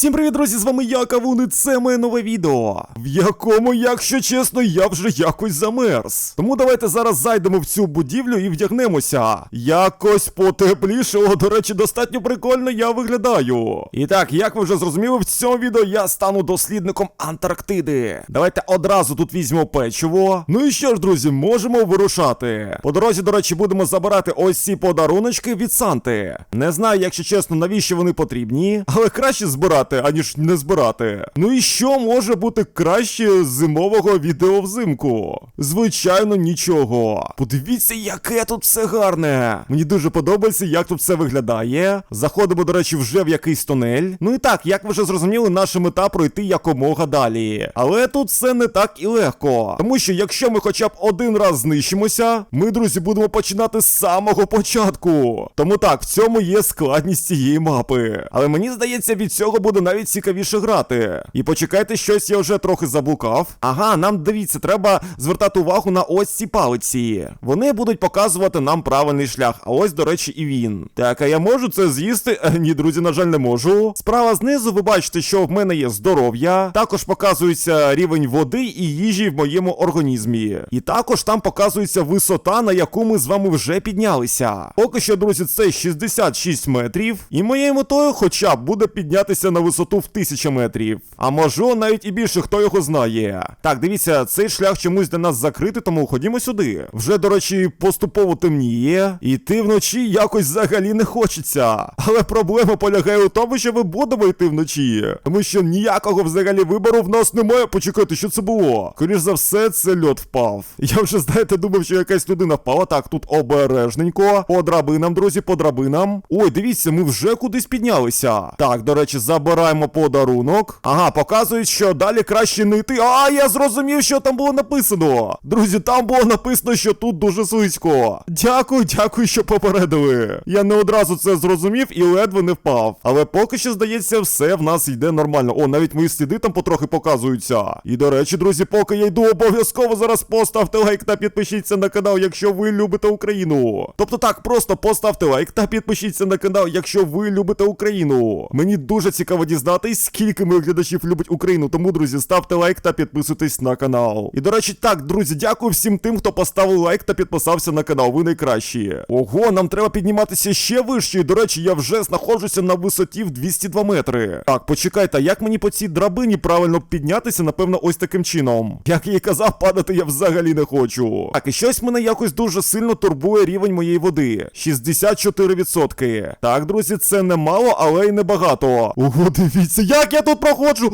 Всім привіт, друзі! З вами я, Кавун, і це моє нове відео, в якому, якщо чесно, я вже якось замерз. Тому давайте зараз зайдемо в цю будівлю і вдягнемося. Якось потепліше, о, до речі, достатньо прикольно я виглядаю. І так, як ви вже зрозуміли, в цьому відео я стану дослідником Антарктиди. Давайте одразу тут візьмемо печиво. Ну і що ж, друзі, можемо вирушати. По дорозі, до речі, будемо забирати ось ці подаруночки від Санти. Не знаю, якщо чесно, навіщо вони потрібні, але краще збирати, аніж не збирати. Ну і що може бути краще зимового відео взимку? Звичайно, нічого. Подивіться, яке тут все гарне. Мені дуже подобається, як тут все виглядає. Заходимо, до речі, вже в якийсь тунель. Ну і так, як ви вже зрозуміли, наша мета пройти якомога далі. Але тут все не так і легко. Тому що якщо ми хоча б один раз знищимося, ми, друзі, будемо починати з самого початку. Тому так, в цьому є складність цієї мапи. Але мені здається, від цього буде навіть цікавіше грати. І почекайте, щось я вже трохи заблукав. Ага, нам дивіться, треба звертати увагу на ось ці палиці. Вони будуть показувати нам правильний шлях. А ось, до речі, і він. Так, а я можу це з'їсти? Е, Ні, друзі, на жаль, не можу. Справа знизу ви бачите, що в мене є здоров'я. Також показується рівень води і їжі в моєму організмі. І також там показується висота, на яку ми з вами вже піднялися. Поки що, друзі, це 66 метрів. І моєю метою хоча б буде піднятися на висоту в 1000 метрів. А може навіть і більше, хто його знає. Так, дивіться, цей шлях чомусь для нас закритий, тому ходімо сюди. Вже, до речі, поступово темніє. Іти вночі якось взагалі не хочеться. Але проблема полягає у тому, що ми будемо йти вночі. Тому що ніякого взагалі вибору в нас немає. Почекайте, що це було? Скоріш за все, це льот впав. Я вже, знаєте, думав, що якась людина впала. Так, тут обережненько. По драбинам, друзі, по драбинам. Ой, дивіться, ми вже кудись піднялися. Так, до речі, забираємо подарунок. Ага, показують, що далі краще не йти. А, я зрозумів, що там було написано. Друзі, там було написано, що тут дуже слизько. Дякую, дякую, що попередили. Я не одразу це зрозумів і ледве не впав. Але поки що, здається, все в нас йде нормально. О, навіть мої сліди там потрохи показуються. І до речі, друзі, поки я йду, обов'язково зараз поставте лайк та підпишіться на канал, якщо ви любите Україну. Тобто так, просто поставте лайк та підпишіться на канал, якщо ви любите Україну. Мені дуже цікаво дізнатись, скільки моїх глядачів любить Україну. Тому, друзі, ставте лайк та підписуйтесь на канал. І до речі, так, друзі, дякую всім тим, хто поставив лайк та підписався на канал. Ви найкращі. Ого, нам треба підніматися ще вище. І, до речі, я вже знаходжуся на висоті в 202 метри. Так, почекайте, як мені по цій драбині правильно піднятися, напевно, ось таким чином. Як я і казав, падати я взагалі не хочу. Так, і щось мене якось дуже сильно турбує рівень моєї води. 64%. Так, друзі, це немало, але й небагато. Ого, дивіться, як я тут проходжу.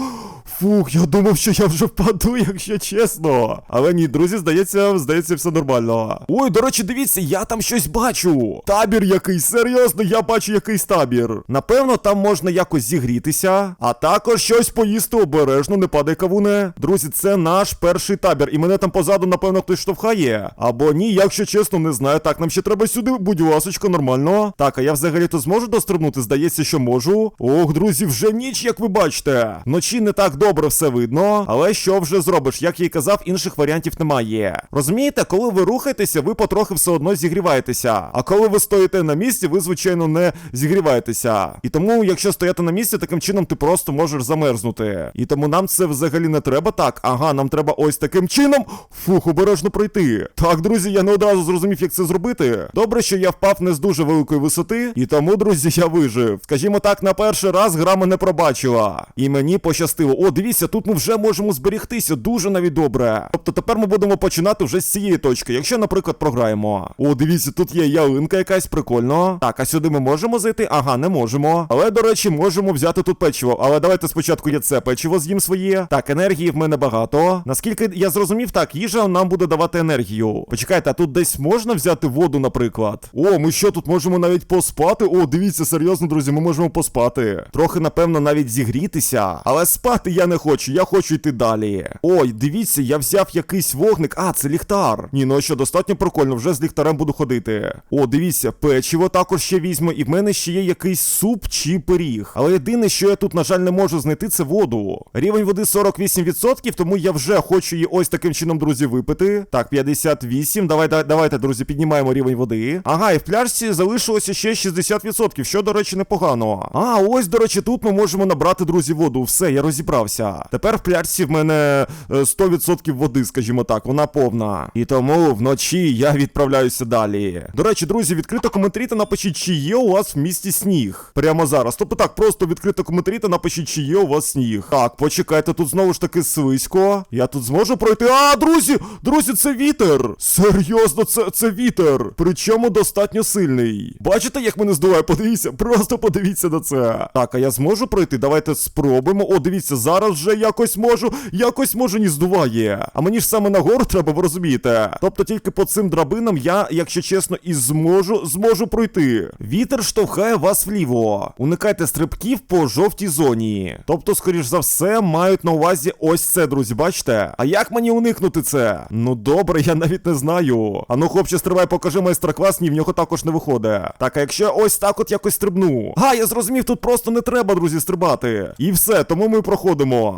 Фух, я думав, що я вже впаду, якщо чесно. Але ні, друзі, здається, здається, все нормально. Ой, до речі, дивіться, я там щось бачу. Табір якийсь, серйозно, я бачу якийсь табір. Напевно, там можна якось зігрітися, а також щось поїсти обережно, не падай кавуне. Друзі, це наш перший табір, і мене там позаду, напевно, хтось штовхає. Або ні, якщо чесно, не знаю. Так, нам ще треба сюди, будь ласочка, нормально. Так, а я взагалі-то зможу дострибнути? Здається, що можу. Ох, друзі, вже ніч, як ви бачите. Вночі не так добре все видно, але що вже зробиш? Як я й казав, інших варіантів немає. Розумієте, коли ви рухаєтеся, ви потрохи все одно зігріваєтеся. А коли ви стоїте на місці, ви, звичайно, не зігріваєтеся. І тому, якщо стояти на місці, таким чином ти просто можеш замерзнути. І тому нам це взагалі не треба так. Ага, нам треба ось таким чином. Фух, обережно пройти. Так, друзі, я не одразу зрозумів, як це зробити. Добре, що я впав не з дуже великої висоти, і тому, друзі, я вижив. Скажімо так, на перший раз гра мене пробачила. І мені пощастило. О, дивіться, тут ми вже можемо зберігтися дуже навіть добре. Тобто тепер ми будемо починати вже з цієї точки, якщо, наприклад, програємо. О, дивіться, тут є ялинка якась прикольно. Так, а сюди ми можемо зайти? Ага, не можемо. Але, до речі, можемо взяти тут печиво. Але давайте спочатку я це печиво з'їм своє. Так, енергії в мене багато. Наскільки я зрозумів, так, їжа нам буде давати енергію. Почекайте, а тут десь можна взяти воду, наприклад. О, ми що тут можемо навіть поспати? О, дивіться, серйозно, друзі, ми можемо поспати. Трохи, напевно, навіть зігрітися. Але спати я не хочу, я хочу йти далі. Ой, дивіться, я взяв якийсь вогник. А, це ліхтар. Ні, ну що, достатньо прикольно, вже з ліхтарем буду ходити. О, дивіться, печиво також ще візьму, і в мене ще є якийсь суп чи пиріг. Але єдине, що я тут, на жаль, не можу знайти, це воду. Рівень води 48%, тому я вже хочу її ось таким чином, друзі, випити. Так, 58. Давайте, давайте, друзі, піднімаємо рівень води. Ага, і в пляшці залишилося ще 60%, що, до речі, непогано. А, ось, до речі, тут ми можемо набрати, друзі, воду. Все, я розібрався. Тепер в пляшці в мене е, 100% води, скажімо так, вона повна. І тому вночі я відправляюся далі. До речі, друзі, відкрито коментарі та напишіть, чи є у вас в місті сніг. Прямо зараз. Тобто так, просто відкрито коментарі та напишіть, чи є у вас сніг. Так, почекайте, тут знову ж таки свисько. Я тут зможу пройти. А, друзі! Друзі, це вітер! Серйозно, це, це вітер. Причому достатньо сильний. Бачите, як мене здуває? Подивіться, просто подивіться на це. Так, а я зможу пройти? Давайте спробуємо. О, дивіться, зараз вже якось можу, якось можу не здуває. А мені ж саме нагору треба, ви розумієте. Тобто тільки по цим драбинам я, якщо чесно, і зможу, зможу пройти. Вітер штовхає вас вліво. Уникайте стрибків по жовтій зоні. Тобто, скоріш за все, мають на увазі ось це, друзі, бачите? А як мені уникнути це? Ну добре, я навіть не знаю. А ну, хлопче, стрибай, покажи майстер-клас, ні, в нього також не виходить. Так, а якщо ось так от якось стрибну. А, я зрозумів, тут просто не треба, друзі, стрибати. І все, тому ми проходимо.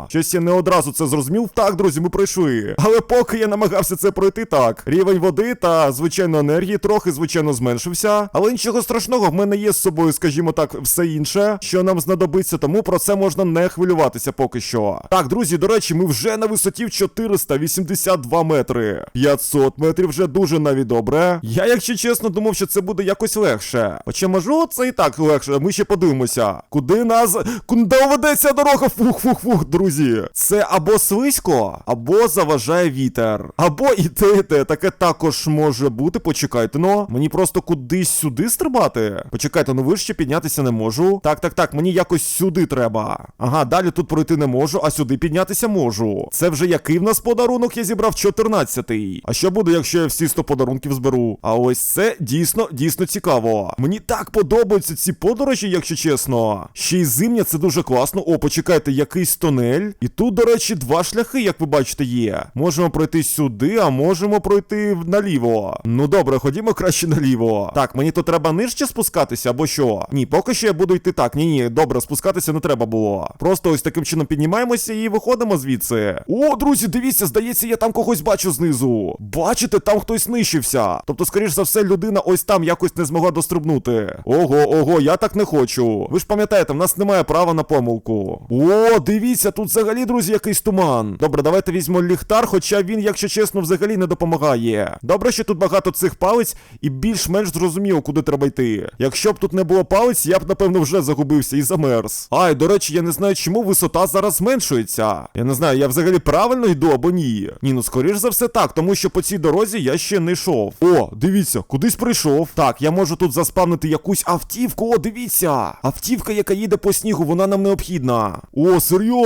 Щось я не одразу це зрозумів. Так, друзі, ми пройшли. Але поки я намагався це пройти, так. Рівень води та, звичайно, енергії трохи, звичайно, зменшився. Але нічого страшного, в мене є з собою, скажімо так, все інше, що нам знадобиться, тому про це можна не хвилюватися поки що. Так, друзі, до речі, ми вже на висоті в 482 метри. 500 метрів вже дуже навіть добре. Я, якщо чесно, думав, що це буде якось легше. Хоча можливо, це і так легше. Ми ще подивимося. Куди нас. Куди ведеться дорога? Фух, фух, фух, друзі. Це або слизько, або заважає вітер. Або і те, і те. Таке також може бути. Почекайте, ну. Мені просто кудись сюди стрибати. Почекайте, ну вище піднятися не можу. Так, так, так, мені якось сюди треба. Ага, далі тут пройти не можу, а сюди піднятися можу. Це вже який в нас подарунок я зібрав 14-й. А що буде, якщо я всі 100 подарунків зберу? А ось це дійсно, дійсно цікаво. Мені так подобаються ці подорожі, якщо чесно. Ще й зимня, це дуже класно. О, почекайте, якийсь тунель. І тут, до речі, два шляхи, як ви бачите, є. Можемо пройти сюди, а можемо пройти наліво. Ну добре, ходімо краще наліво. Так, мені то треба нижче спускатися, або що? Ні, поки що я буду йти так. Ні, ні, добре, спускатися не треба було. Просто ось таким чином піднімаємося і виходимо звідси. О, друзі, дивіться, здається, я там когось бачу знизу. Бачите, там хтось знищився. Тобто, скоріш за все, людина ось там якось не змогла дострибнути. Ого, ого, я так не хочу. Ви ж пам'ятаєте, в нас немає права на помилку. О, дивіться, тут взагалі, друзі, якийсь туман. Добре, давайте візьмемо ліхтар, хоча він, якщо чесно, взагалі не допомагає. Добре, що тут багато цих палиць і більш-менш зрозуміло, куди треба йти. Якщо б тут не було палиць, я б напевно вже загубився і замерз. А, і до речі, я не знаю, чому висота зараз зменшується. Я не знаю, я взагалі правильно йду або ні. Ні, ну скоріш за все так, тому що по цій дорозі я ще не йшов. О, дивіться, кудись прийшов. Так, я можу тут заспавнити якусь автівку. О, дивіться! Автівка, яка їде по снігу, вона нам необхідна. О, серйозно.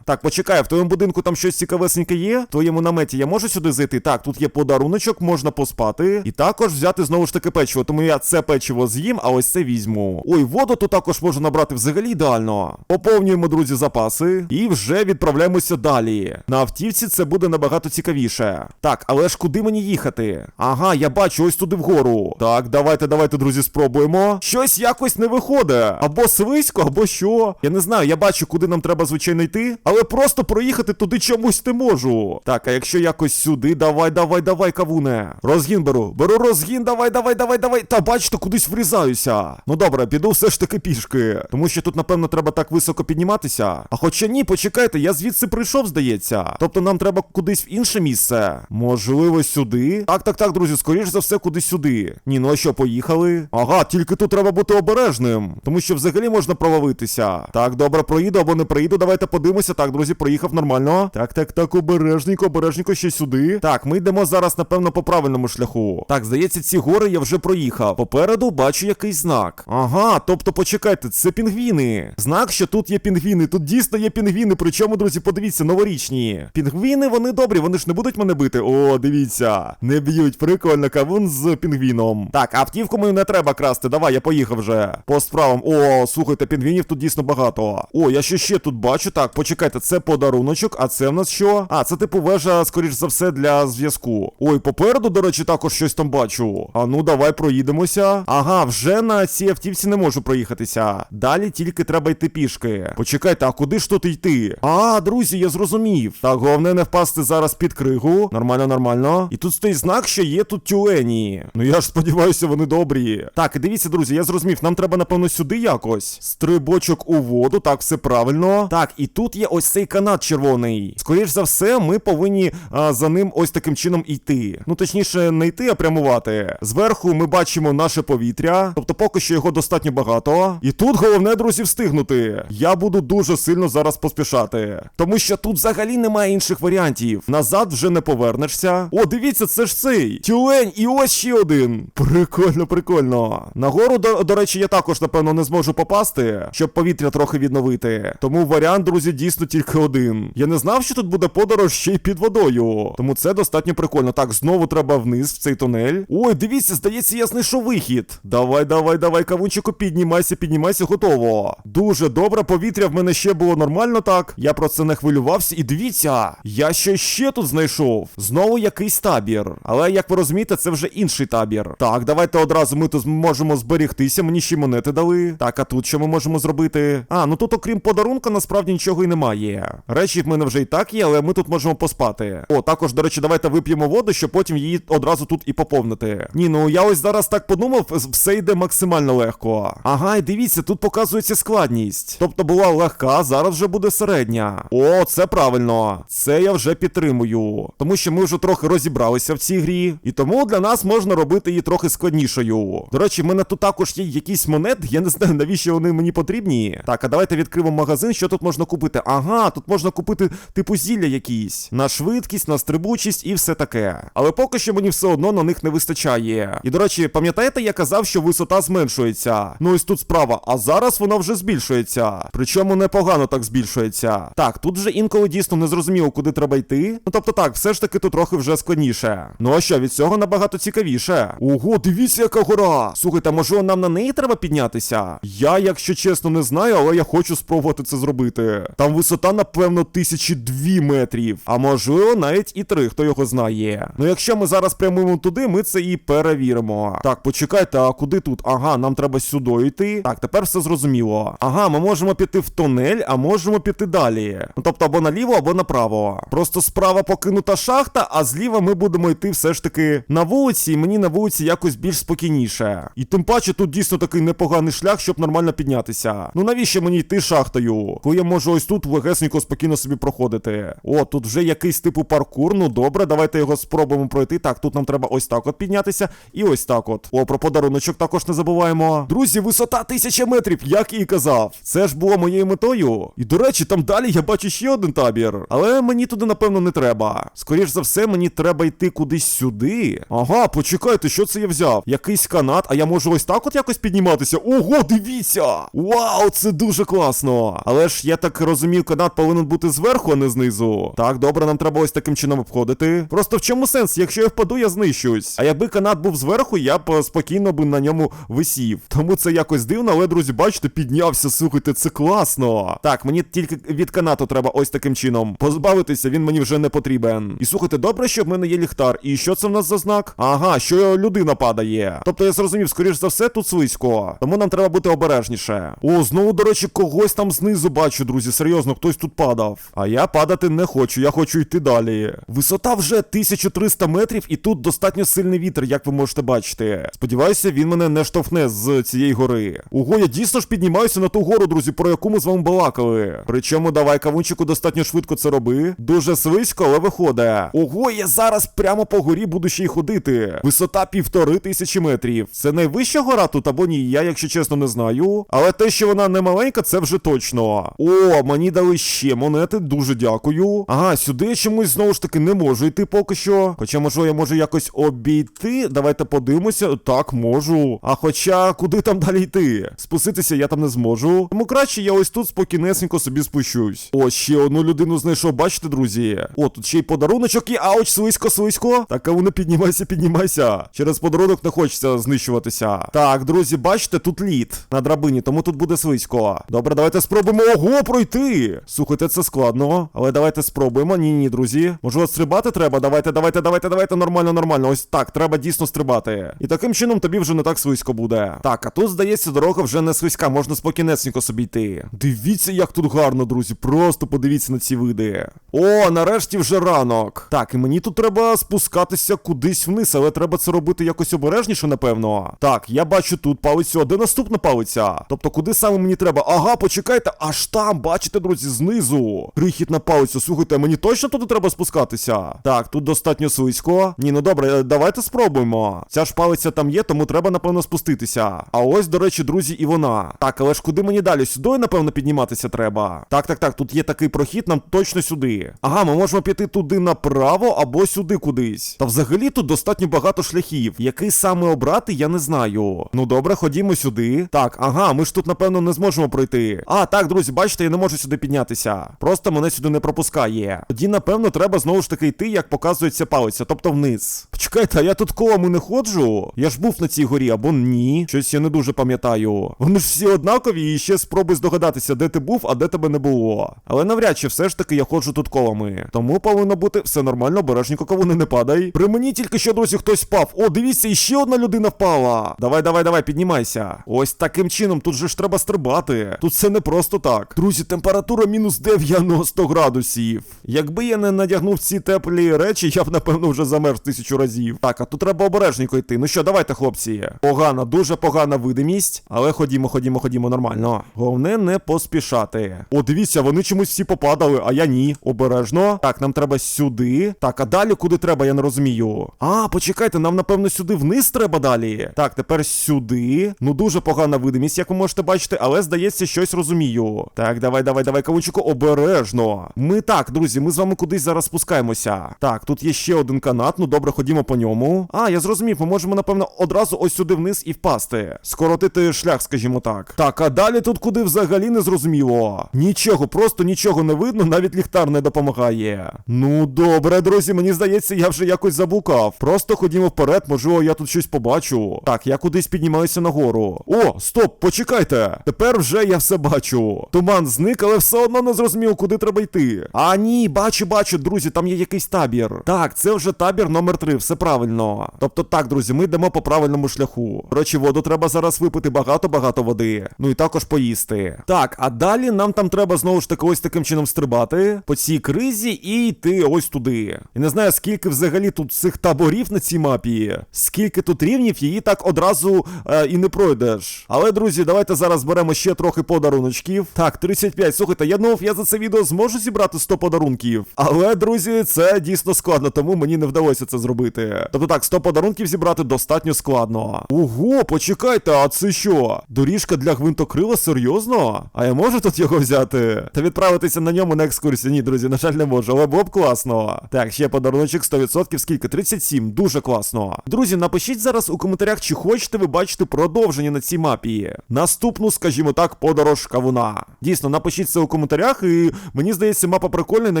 Так, почекай, в твоєму будинку там щось цікавесеньке є? В твоєму наметі я можу сюди зайти? Так, тут є подаруночок, можна поспати. І також взяти знову ж таки печиво. Тому я це печиво з'їм, а ось це візьму. Ой, воду тут також можу набрати взагалі ідеально. Поповнюємо, друзі, запаси. І вже відправляємося далі. На автівці це буде набагато цікавіше. Так, але ж куди мені їхати? Ага, я бачу ось туди вгору. Так, давайте, давайте, друзі, спробуємо. Щось якось не виходить. Або свисько, або що. Я не знаю, я бачу, куди нам треба, звичайно, йти, але просто проїхати туди чомусь не можу. Так, а якщо якось сюди, давай, давай, давай, кавуне. Розгін беру. Беру розгін, давай, давай, давай, давай. Та бачите, кудись врізаюся. Ну добре, піду все ж таки пішки. Тому що тут, напевно, треба так високо підніматися. А хоча ні, почекайте, я звідси прийшов, здається. Тобто нам треба кудись в інше місце. Можливо, сюди. Так, так, так, друзі, скоріш за все, кудись сюди. Ні, ну а що, поїхали? Ага, тільки тут треба бути обережним. Тому що взагалі можна провалитися. Так, добре, проїду або не проїду. Давайте подивимося. Так, друзі, проїхав нормально. Так, так, так, обережненько, обережненько ще сюди. Так, ми йдемо зараз, напевно, по правильному шляху. Так, здається, ці гори я вже проїхав. Попереду бачу якийсь знак. Ага, тобто почекайте, це пінгвіни. Знак, що тут є пінгвіни. Тут дійсно є пінгвіни. Причому, друзі, подивіться, новорічні. Пінгвіни, вони добрі, вони ж не будуть мене бити. О, дивіться. Не б'ють. Прикольно, кавун з пінгвіном. Так, автівку мою не треба красти. Давай, я поїхав вже. По справам. О, слухайте, пінгвінів тут дійсно багато. О, я ще ще тут бачу так, почекайте, це подаруночок, а це в нас що? А, це типу вежа, скоріш за все, для зв'язку. Ой, попереду, до речі, також щось там бачу. А ну давай проїдемося. Ага, вже на цій автівці не можу проїхатися. Далі тільки треба йти пішки. Почекайте, а куди ж тут йти? А, друзі, я зрозумів. Так, головне не впасти зараз під кригу. Нормально, нормально. І тут стоїть знак, що є тут тюлені. Ну я ж сподіваюся, вони добрі. Так, дивіться, друзі, я зрозумів, нам треба, напевно, сюди якось. Стрибочок у воду, так, все правильно. Так, і тут є ось цей канат червоний. Скоріш за все, ми повинні а, за ним ось таким чином йти. Ну, точніше, не йти, а прямувати. Зверху ми бачимо наше повітря, тобто поки що його достатньо багато. І тут головне, друзі, встигнути. Я буду дуже сильно зараз поспішати. Тому що тут взагалі немає інших варіантів. Назад вже не повернешся. О, дивіться, це ж цей. Тюлень, і ось ще один. Прикольно, прикольно. Нагору, до, до речі, я також, напевно, не зможу попасти, щоб повітря трохи відновити. Тому варіант, друзі, дійсно тільки один. Я не знав, що тут буде подорож ще й під водою. Тому це достатньо прикольно. Так, знову треба вниз в цей тунель. Ой, дивіться, здається, я знайшов вихід. Давай, давай, давай, кавунчику, піднімайся, піднімайся, готово. Дуже добре, повітря в мене ще було нормально так. Я про це не хвилювався. І дивіться, я ще ще тут знайшов. Знову якийсь табір. Але як ви розумієте, це вже інший табір. Так, давайте одразу ми тут можемо зберігтися. Мені ще монети дали. Так, а тут що ми можемо зробити? А, ну тут, окрім подарунка, насправді нічого і немає. Речі в мене вже і так є, але ми тут можемо поспати. О, також, до речі, давайте вип'ємо воду, щоб потім її одразу тут і поповнити. Ні, ну я ось зараз так подумав, все йде максимально легко. Ага, і дивіться, тут показується складність. Тобто була легка, зараз вже буде середня. О, це правильно. Це я вже підтримую. Тому що ми вже трохи розібралися в цій грі, і тому для нас можна робити її трохи складнішою. До речі, в мене тут також є якісь монети, я не знаю, навіщо вони мені потрібні. Так, а давайте відкриємо магазин, що тут можна купити. Ага, тут можна купити типу зілля якісь. На швидкість, на стрибучість і все таке. Але поки що мені все одно на них не вистачає. І до речі, пам'ятаєте, я казав, що висота зменшується. Ну ось тут справа, а зараз вона вже збільшується. Причому непогано так збільшується. Так, тут вже інколи дійсно не зрозуміло, куди треба йти. Ну тобто так, все ж таки тут трохи вже складніше. Ну а що, від цього набагато цікавіше. Ого, дивіться, яка гора! Слухайте, може нам на неї треба піднятися? Я, якщо чесно, не знаю, але я хочу спробувати це зробити. Там висота, напевно, тисячі дві метрів. А можливо, навіть і три, хто його знає. Ну якщо ми зараз прямуємо туди, ми це і перевіримо. Так, почекайте, а куди тут? Ага, нам треба сюди йти. Так, тепер все зрозуміло. Ага, ми можемо піти в тунель, а можемо піти далі. Ну тобто або наліво, або направо. Просто справа покинута шахта, а зліва ми будемо йти все ж таки на вулиці, і мені на вулиці якось більш спокійніше. І тим паче тут дійсно такий непоганий шлях, щоб нормально піднятися. Ну навіщо мені йти шахтою? Коли я можу ось тут легесенько спокійно собі проходити. О, тут вже якийсь типу паркур. Ну добре, давайте його спробуємо пройти. Так, тут нам треба ось так от піднятися, і ось так от. О, про подаруночок також не забуваємо. Друзі, висота тисяча метрів, як і казав. Це ж було моєю метою. І до речі, там далі я бачу ще один табір. Але мені туди, напевно, не треба. Скоріш за все, мені треба йти кудись сюди. Ага, почекайте, що це я взяв? Якийсь канат, а я можу ось так от якось підніматися. Ого, дивіться! Вау, це дуже класно! Але ж я так розумію, канат повинен бути зверху, а не знизу. Так, добре, нам треба ось таким чином обходити. Просто в чому сенс? Якщо я впаду, я знищусь. А якби канат був зверху, я б е, спокійно би на ньому висів. Тому це якось дивно, але, друзі, бачите, піднявся, слухайте, це класно. Так, мені тільки від канату треба ось таким чином позбавитися, він мені вже не потрібен. І слухайте, добре, що в мене є ліхтар. І що це в нас за знак? Ага, що людина падає. Тобто я зрозумів, скоріш за все, тут слизько. Тому нам треба бути обережніше. О, знову, до речі, когось там знизу бачу, друзі. Серйозно, хтось тут падав. А я падати не хочу, я хочу йти далі. Висота вже 1300 метрів, і тут достатньо сильний вітер, як ви можете бачити. Сподіваюся, він мене не штовхне з цієї гори. Ого, я дійсно ж піднімаюся на ту гору, друзі, про яку ми з вами балакали. Причому давай кавунчику достатньо швидко це роби. Дуже свисько, але виходить. Ого, я зараз прямо по горі буду ще й ходити. Висота півтори тисячі метрів. Це найвища гора тут або ні? Я, якщо чесно, не знаю. Але те, що вона не маленька, це вже точно. О, мені дали ще монети, дуже дякую. Ага, сюди чомусь знову ж таки не можу йти поки що. Хоча, можливо, я можу якось обійти. Давайте подивимося. Так, можу. А хоча, куди там далі йти? Спуститися я там не зможу. Тому краще я ось тут спокійнесенько собі спущусь. О, ще одну людину знайшов, бачите, друзі? О, тут ще й подаруночок є. Ауч, слизько, слизько. Так, а воно піднімайся, піднімайся. Через подарунок не хочеться знищуватися. Так, друзі, бачите, тут лід на драбині, тому тут буде слизько. Добре, давайте спробуємо. Ого, пройти. Слухайте, це складно, але давайте спробуємо. Ні, ні, друзі. От стрибати треба? Давайте, давайте, давайте, давайте. Нормально, нормально. Ось так, треба дійсно стрибати. І таким чином тобі вже не так слизько буде. Так, а тут, здається, дорога вже не слизька, можна спокійнесенько собі йти. Дивіться, як тут гарно, друзі. Просто подивіться на ці види. О, нарешті вже ранок. Так, і мені тут треба спускатися кудись вниз, але треба це робити якось обережніше, напевно. Так, я бачу тут палицю, де наступна палиця? Тобто, куди саме мені треба? Ага, почекайте, аж там, бачите, друзі, знизу. Крихітна палиця. Слухайте, мені точно туди треба спускатися? Так, тут достатньо слизько. Ні, ну добре, е, давайте спробуємо. Ця ж палиця там є, тому треба, напевно, спуститися. А ось, до речі, друзі, і вона. Так, але ж куди мені далі? Сюди, напевно, підніматися треба. Так, так, так, тут є такий прохід, нам точно сюди. Ага, ми можемо піти туди направо або сюди кудись. Та взагалі тут достатньо багато шляхів. Який саме обрати, я не знаю. Ну добре, ходімо сюди. Так, ага, ми ж тут, напевно, не зможемо пройти. А, так, друзі, бачите, я не можу сюди піднятися. Просто мене сюди не пропускає. Тоді, напевно, треба знову ж таки йти, як показується палиця, тобто вниз. Почекайте, а я тут колами не ходжу. Я ж був на цій горі, або ні. Щось я не дуже пам'ятаю. Вони ж всі однакові, і ще спробуй здогадатися, де ти був, а де тебе не було. Але навряд чи все ж таки я ходжу тут колами. Тому повинно бути все нормально, обережненько, кого не падай. При мені тільки що, друзі, хтось впав. О, дивіться, іще одна людина впала. Давай, давай, давай, піднімайся. Ось таким чином, тут же ж треба стрибати. Тут все не просто так. Друзі, температура мінус 90 градусів. Якби я не надягнув ці теплі речі, я б напевно вже замерз тисячу разів. Так, а тут треба обережненько йти. Ну що, давайте, хлопці. Погана, дуже погана видимість. Але ходімо, ходімо, ходімо, нормально. Головне не поспішати. О, дивіться, вони чомусь всі попадали, а я ні. Обережно. Так, нам треба сюди. Так, а далі куди треба, я не розумію. А, почекайте, нам напевно сюди вниз треба далі. Так, тепер сюди. Ну дуже погана видимість, як ви можете бачити, але здається, щось розумію. Так, давай, давай, давай, кавучику, обережно. Ми так, друзі, ми з вами кудись зараз спускаємося. Так, тут є ще один канат. Ну добре, ходімо по ньому. А, я зрозумів, ми можемо, напевно, одразу ось сюди вниз і впасти. Скоротити шлях, скажімо так. Так, а далі тут куди взагалі не зрозуміло. Нічого, просто нічого не видно, навіть ліхтар не допомагає. Ну добре, друзі, мені здається, я вже якось заблукав. Просто ходімо вперед, можливо, я тут щось побачу. Так, я кудись піднімаюся нагору. О, стоп, почекайте. Тепер вже я все бачу. Туман зник, але все одно не зрозумів, куди треба йти. А ні, бачу, бачу, друзі, там є якийсь табір. Так, це вже табір номер 3, все правильно. Тобто так, друзі, ми йдемо по правильному шляху. Коротше, воду треба зараз випити багато-багато води. Ну і також поїсти. Так, а далі нам там треба знову ж таки ось таким чином стрибати по цій кризі і йти ось туди. І не знаю, скільки взагалі тут цих таборів на цій мапі, скільки тут рівнів, її так одразу е, і не пройдеш. Але, друзі, давайте зараз беремо ще трохи подаруночків. Так, 35. Слухайте, я думав, я за це відео зможу зібрати 100 подарунків. Але, друзі, це дійсно складно, тому мені не вдалося це зробити. Тобто так, 100 подарунків зібрати достатньо складно. Ого, почекайте, а це що? Доріжка для гвинтокрила? Серйозно? А я можу тут його взяти? Та відправитися на ньому на екскурсію? Ні, друзі, на жаль, не можу, але було б класно. Так, ще подаруночок 100%, скільки? 37, дуже класно. Друзі, напишіть зараз у коментарях, чи хочете ви бачити продовження на цій мапі. Наступну, скажімо так, подорож кавуна. Дійсно, напишіть це у коментарях, і мені здається, мапа прикольна, на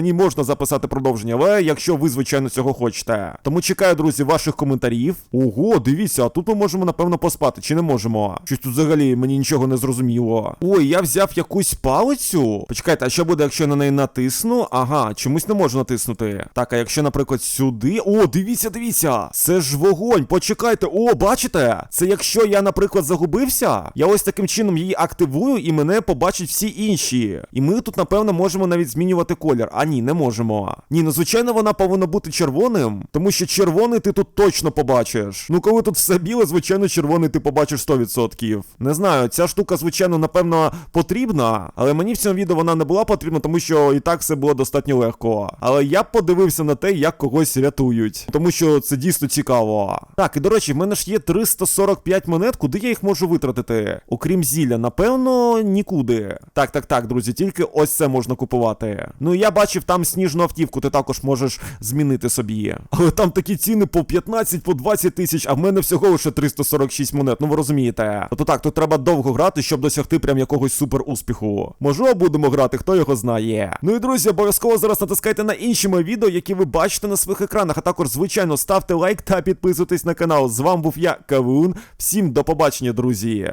ній можна записати продовження, але якщо ви, звичайно, цього хочете. Тому чекаю, друзі, ваших коментарів. Ого, дивіться, а тут ми можемо, напевно, поспати, чи не можемо? Щось тут взагалі мені нічого не зрозуміло. Ой, я взяв якусь палицю. Почекайте, а що буде, якщо я на неї натисну? Ага, чомусь не можу натиснути. Так, а якщо, наприклад, сюди. О, дивіться, дивіться! Це ж вогонь. Почекайте. О, бачите? Це якщо я, наприклад, загубився, я ось таким чином її активую, і мене побачать всі інші. І ми тут, напевно, можемо навіть змінювати колір. А ні, не можемо. Ні, ну звичайно, вона повинна бути червоним, тому що червоний ти тут точно побачиш. Ну, коли тут все біле, звичайно, червоний ти побачиш 100%. Не знаю, ця штука, звичайно, напевно, потрібна, але мені в цьому відео вона не була потрібна, тому що і так все було достатньо легко. Але я б подивився на те, як когось рятують, тому що це дійсно цікаво. Так, і до речі, в мене ж є 345 монет, куди я їх можу витратити? Окрім зілля, напевно, нікуди. Так, так, так, друзі, тільки ось це можна купувати. Ну я бачив там сніжну автівку, ти також можеш змінити собі. Але там такі ціни по 15, по 20 тисяч, а в мене всього лише 346 монет. Ну ви розумієте. Тобто так, тут треба довго грати, щоб досягти прям якогось супер успіху. Можливо, будемо грати, хто його знає. Ну і друзі, обов'язково зараз натискайте на інші мої відео, які ви бачите на своїх екранах. А також, звичайно, ставте лайк та підписуйтесь на канал. З вами був я, Кавун. Всім до побачення, друзі.